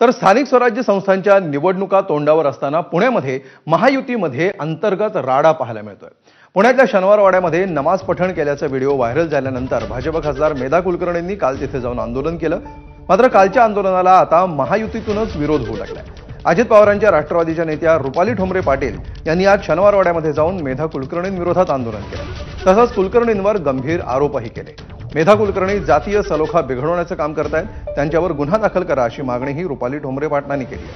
तर स्थानिक स्वराज्य संस्थांच्या निवडणुका तोंडावर असताना पुण्यामध्ये महायुतीमध्ये अंतर्गत राडा पाहायला मिळतोय. पुण्यातल्या शनिवारवाड्यामध्ये नमाज पठण केल्याचा व्हिडिओ व्हायरल झाल्यानंतर भाजप खासदार मेधा कुलकर्णींनी काल तिथे जाऊन आंदोलन केलं. मात्र कालच्या आंदोलनाला आता महायुतीतूनच विरोध होऊ लागलाय. अजित पवारांच्या राष्ट्रवादीच्या नेत्या रुपाली ठोंबरे पाटील यांनी आज शनिवारवाड्यामध्ये जाऊन मेधा कुलकर्णींविरोधात आंदोलन केलं. तसंच कुलकर्णींवर गंभीर आरोपही केले. मेधा कुलकर्णी जातीय सलोखा बिघडवण्याचं काम करतायत. त्यांच्यावर गुन्हा दाखल करा अशी मागणीही रुपाली ठोंबरे पाटलांनी केली.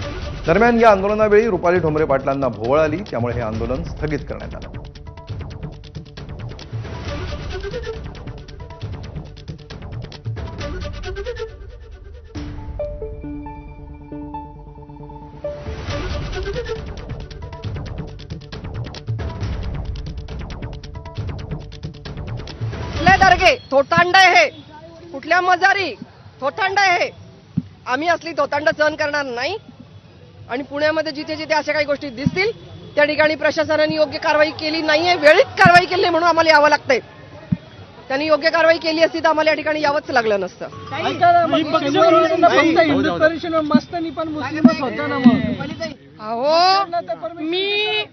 दरम्यान या आंदोलनावेळी रुपाली ठोंबरे पाटलांना भोवळ आली. त्यामुळे हे आंदोलन स्थगित करण्यात आलं. दर्गे थोतांड आहे. हे कुठल्या मजारी? थोतांड आहे. हे आम्ही असली थोतांड सहन करणार नाही. आणि पुण्यामध्ये जिथे जिथे अशा काही गोष्टी दिसतील त्या ठिकाणी प्रशासनाने योग्य कारवाई केली नाहीये. वेळीच कारवाई केली नाही म्हणून आम्हाला यावं लागतंय. त्यांनी योग्य कारवाई केली असती तर आम्हाला या ठिकाणी यावंच लागलं नसतं. अहो मी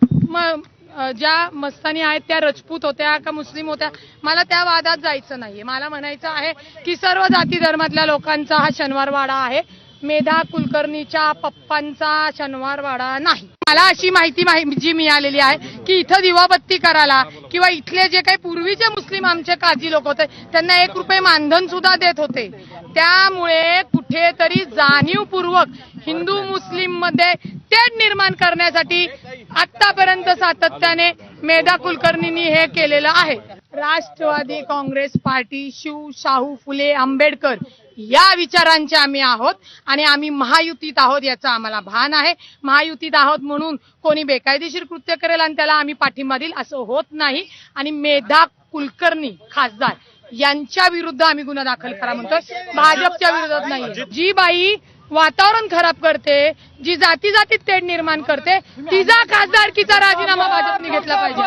ज्या मस्तानी आहेत त्या रजपूत होत्या का मुस्लिम होत्या मला त्या वादात जायचं नाहीये. मला म्हणायचं आहे की सर्व जाती धर्मातल्या लोकांचा हा शनिवारवाडा आहे. मेधा कुलकर्णीच्या पप्पांचा शनिवारवाडा नाही. मला अशी माहिती माहि- जी मिळालेली आहे की इथं दिवाबत्ती करायला किंवा इथले जे काही पूर्वीचे मुस्लिम आमचे काजी लोक होते त्यांना एक रुपये मानधन सुद्धा देत होते. त्यामुळे कुठेतरी जाणीवपूर्वक हिंदू मुस्लिममध्ये तेढ निर्माण करण्यासाठी आतापर्यंत सातत्याने मेधा कुलकर्णींनी हे केलेलं आहे. राष्ट्रवादी काँग्रेस पार्टी शिव शाहू फुले आंबेडकर या विचारांचे आम्ही आहोत आणि आम्ही महायुतीत आहोत याचं आम्हाला भान आहे. महायुतीत आहोत म्हणून कोणी बेकायदेशीर कृत्य करेल आणि त्याला आम्ही पाठिंबा देईल असं होत नाही. आणि मेधा कुलकर्णी खासदार यांच्या विरुद्ध आम्ही गुन्हा दाखल करा म्हणतोय. भाजपच्या विरोधात नाही. जी बाई वातावरण खराब करते जी जाती जातीत तेढ निर्माण करते तिचा खासदारकीचा राजीनामा भाजपने घेतला पाहिजे.